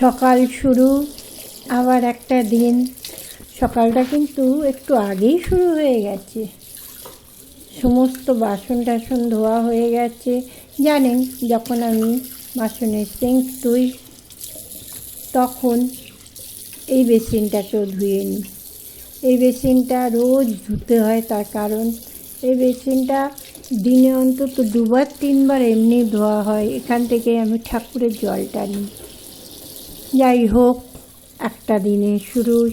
সকাল শুরু, আবার একটা দিন। সকালটা কিন্তু একটু আগেই শুরু হয়ে গেছে। সমস্ত বাসন টাসন ধোয়া হয়ে গেছে। জানেন, যখন আমি বাসনের সিঙ্ক ধুই, তখন এই বেসিনটাকেও ধুয়ে নিই। এই বেসিনটা রোজ ধুতে হয় তার কারণ, এই বেসিনটা দিনে অন্তত দুবার, তিনবার এমনি ধোয়া হয়। এখান থেকে আমি ঠাকুরের জলটা নিই। যাই হোক, একটা দিনে শুরু।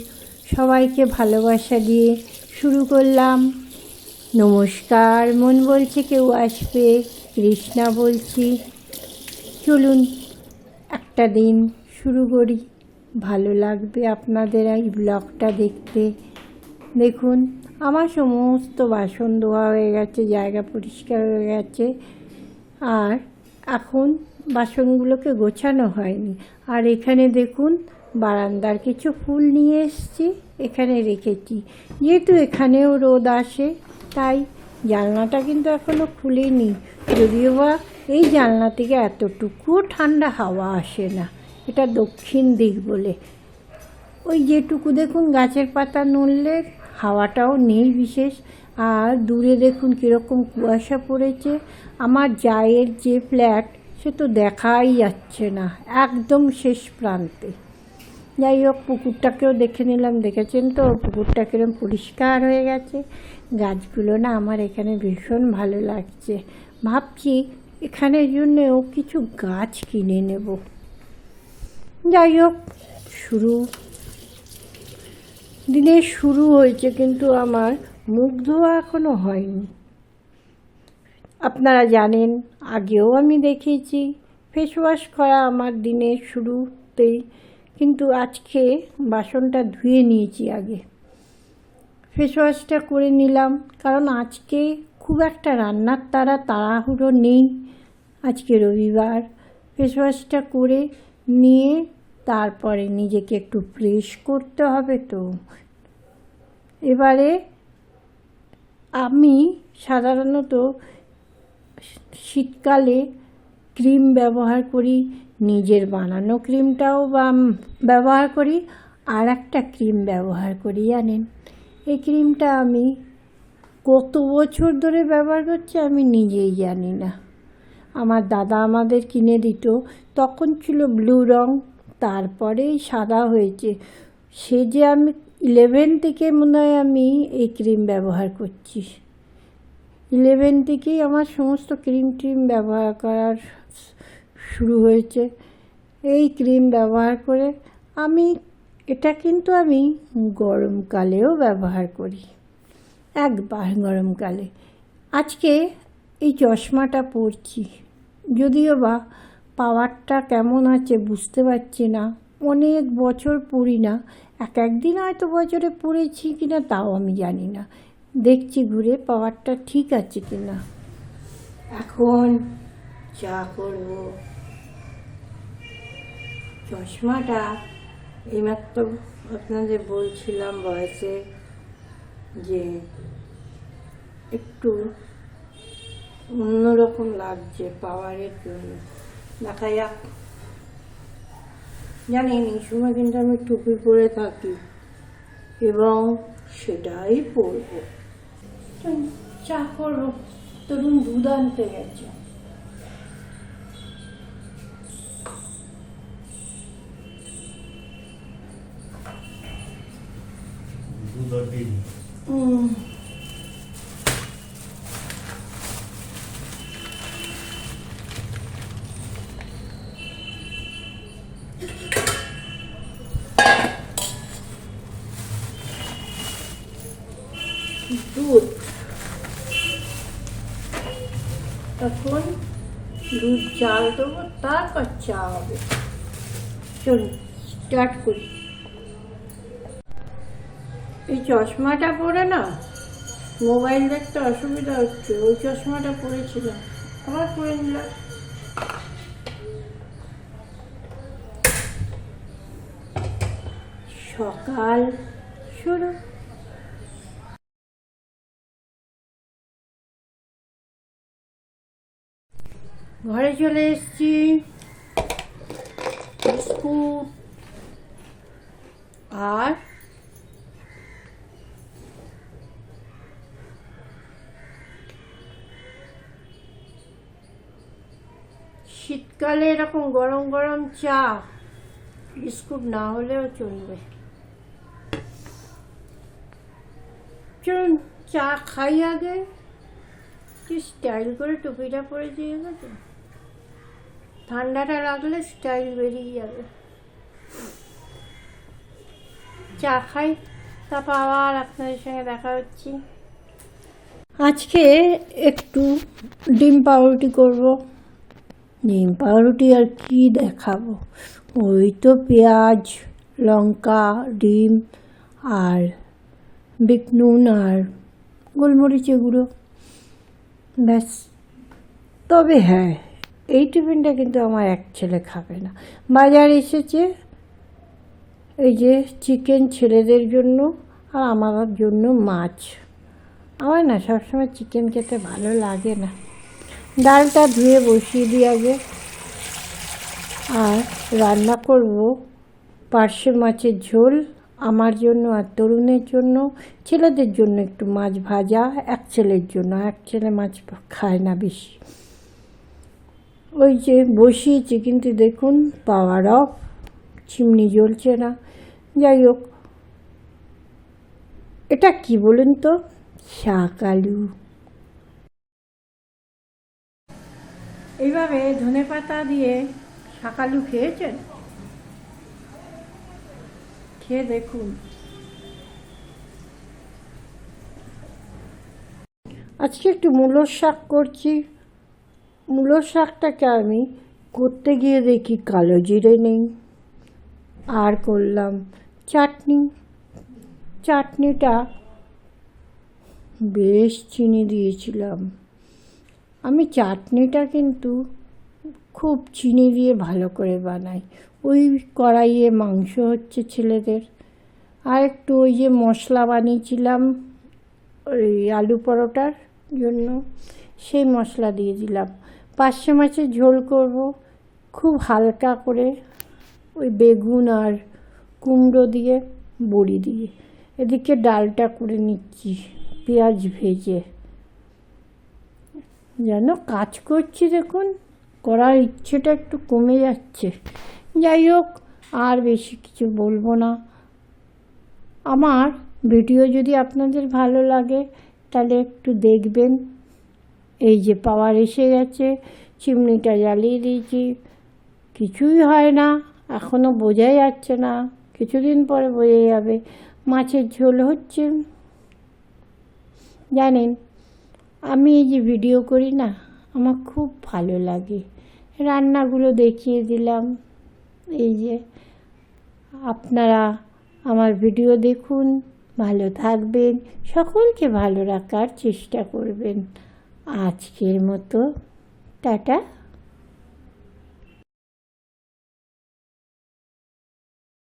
সবাইকে ভালোবাসা দিয়ে শুরু করলাম। নমস্কার, মন বলছে কেউ আসবে, কৃষ্ণা বলছি। চলুন, একটা দিন শুরু করি। ভালো লাগবে আপনাদের এই ব্লগটা দেখতে। দেখুন, আমার সমস্ত বাসন ধোয়া হয়ে গেছে, জায়গা পরিষ্কার হয়ে গেছে। আর এখন বাসনগুলোকে গোছানো হয়নি। আর এখানে দেখুন, বারান্দার কিছু ফুল নিয়ে এসেছি, এখানে রেখেছি। যেহেতু এখানেও রোদ আসে, তাই জানলাটা কিন্তু এখনও খুলিনি। যদিও বা এই জানলা থেকে এতটুকুও ঠান্ডা হাওয়া আসে না, এটা দক্ষিণ দিক বলে। ওই যেটুকু দেখুন, গাছের পাতা নড়লে হাওয়াটাও নেই বিশেষ। আর দূরে দেখুন, কীরকম কুয়াশা পড়েছে। আমার জায়ের যে ফ্ল্যাট সে তো দেখাই যাচ্ছে না, একদম শেষ প্রান্তে। যাই হোক, পুকুরটাকেও দেখে নিলাম, দেখেছেন তো? পুকুরটা কিরম পরিষ্কার হয়ে গেছে। গাছগুলো না আমার এখানে ভীষণ ভালো লাগছে। ভাবছি এখানের জন্যেও কিছু গাছ কিনে নেব। যাই হোক, শুরু। দিনের শুরু হয়েছে কিন্তু আমার মুখ ধোয়া এখনও হয়নি। আপনারা জানেন, আগেও আমি দেখেছি। ফেস ওয়াশ করা আমার দিনের শুরুতেই কিন্তু আজকে বাসনটা ধুয়ে নিয়েছি আগে। ফেস ওয়াশটা করে নিলাম, কারণ আজকে খুব একটা রান্নার তারা তাড়াহুড়ো নেই। আজকে রবিবার ফেস ওয়াশটা করে নিয়ে তারপরে নিজেকে একটু ফ্রেশ করতে হবে তো। এবারে আমি সাধারণত শীতকালে ক্রিম ব্যবহার করি, নিজের বানানো ক্রিমটাও ব্যবহার করি, আর একটা ক্রিম ব্যবহার করি, জানেন? এই ক্রিমটা আমি কত বছর ধরে ব্যবহার করছি আমি নিজেই জানি না। আমার দাদা আমাদের কিনে দিত, তখন ছিল ব্লু রং, তারপরেই সাদা হয়েছে। সে যে আমি ইলেভেন থেকে মনে হয় আমি এই ক্রিম ব্যবহার করছি। ইলেভেন থেকেই আমার সমস্ত ক্রিম ট্রিম ব্যবহার করার শুরু হয়েছে। এই ক্রিম ব্যবহার করে আমি, এটা কিন্তু আমি গরমকালেও ব্যবহার করি। একবার গরমকালে আজকে এই চশমাটা পরছি। যদিও বা পাওয়ারটা কেমন আছে বুঝতে পারছি না। অনেক বছর পড়ি না। এক একদিন হয়তো বছরে পড়েছি কি না তাও আমি জানি না। দেখছি ঘুরে পাওয়ারটা ঠিক আছে কি না এখন চা করব। চশমাটা এইমাত্র আপনাদের বলছিলাম বয়সে যে একটু অন্যরকম লাগছে পাওয়ারের জন্য। দেখা যাক। জানেন, এই সময় কিন্তু আমি টুপি পরে থাকি এবং সেটাই পরবো। চা করব তরুণ দুধ আনতে গেছে দুধ আর ডিম হুম দুধ। এখন দুধ চাল দেবো, তারপর চা হবে। চলুন স্টার্ট করি। এই চশমাটা পরে না মোবাইল দেখতে অসুবিধা হচ্ছে, ওই চশমাটা পরেছিলাম। আবার পরে নিলাম। সকাল শুরু। ঘরে চলে এসেছি। বিস্কুট আর শীতকালে এরকম গরম গরম চা, বিস্কুট না হলেও চলবে। চলুন চা খাই আগে। কি স্টাইল করে টুপিটা পরে দিয়ে গেছে? ঠান্ডাটা লাগলে স্টাইল বেরিয়ে যাবে। চা খাই, তারপর আবার আপনাদের সঙ্গে দেখা হচ্ছে। আজকে একটু ডিম পাউরুটি করব। ডিম পাউরুটি আর কি দেখাবো? ওই তো পেঁয়াজ, লঙ্কা, ডিম আর বিট নুন আর গোলমরিচের গুঁড়ো। ব্যাস। তবে হ্যাঁ এই টিফিনটা কিন্তু আমার এক ছেলে খাবে না। বাজার এসেছে, এই যে চিকেন ছেলেদের জন্য আর আমার জন্য মাছ। আমার না সবসময় চিকেন খেতে ভালো লাগে না। ডালটা ধুয়ে বসিয়ে দিই আগে। আর রান্না করব পার্শে মাছের ঝোল, আমার জন্য আর তরুণের জন্য। ছেলেদের জন্য একটু মাছ ভাজা, এক ছেলের জন্য। এক ছেলে মাছ খায় না বেশি। ওই যে বসিয়েছি কিন্তু দেখুন পাওয়ার অফ চিমনি জ্বলছে না। যাই হোক এটা কি বলুন তো? শাক আলু এইভাবে ধনে পাতা দিয়ে শাক আলু খেয়েছেন? খেয়ে দেখুন। আজকে একটু মূলোর শাক করছি। মূলোর শাকটাকে আমি করতে গিয়ে দেখি কালো জিরে নেই। আর করলাম চাটনি। চাটনিটা বেশ চিনি দিয়েছিলাম। আমি চাটনিটা কিন্তু খুব চিনি দিয়ে ভালো করে বানাই। ওই কড়াইয়ে মাংস হচ্ছে ছেলেদের। আর একটু ওই যে মশলা বানিয়েছিলাম, ওই আলু পরোটার জন্য, সেই মশলা দিয়ে দিলাম। পার্শে মাছের ঝোল করব। খুব হালকা করে ওই বেগুন আর কুমড়ো দিয়ে, বড়ি দিয়ে। এদিকে ডালটা করে নিচ্ছি, পেঁয়াজ ভেজে। যেন কাজ করছি দেখুন, করার ইচ্ছেটা একটু কমে যাচ্ছে। যাই হোক, আর বেশি কিছু বলব না। আমার ভিডিও যদি আপনাদের ভালো লাগে, তাহলে একটু দেখবেন। এই যে পাওয়ার এসে গেছে, চিমনিটা জ্বালিয়ে দিয়েছি। কিছুই হয় না এখনও বোঝাই যাচ্ছে না, কিছুদিন পরে বোঝা যাবে। মাছের ঝোল হচ্ছে। জানেন, আমি এই যে ভিডিও করি না, আমার খুব ভালো লাগে। রান্নাগুলো দেখিয়ে দিলাম। এই যে আপনারা আমার ভিডিও দেখুন, ভালো থাকবেন, সকলকে ভালো রাখার চেষ্টা করবেন। আজকের মতো টাটা।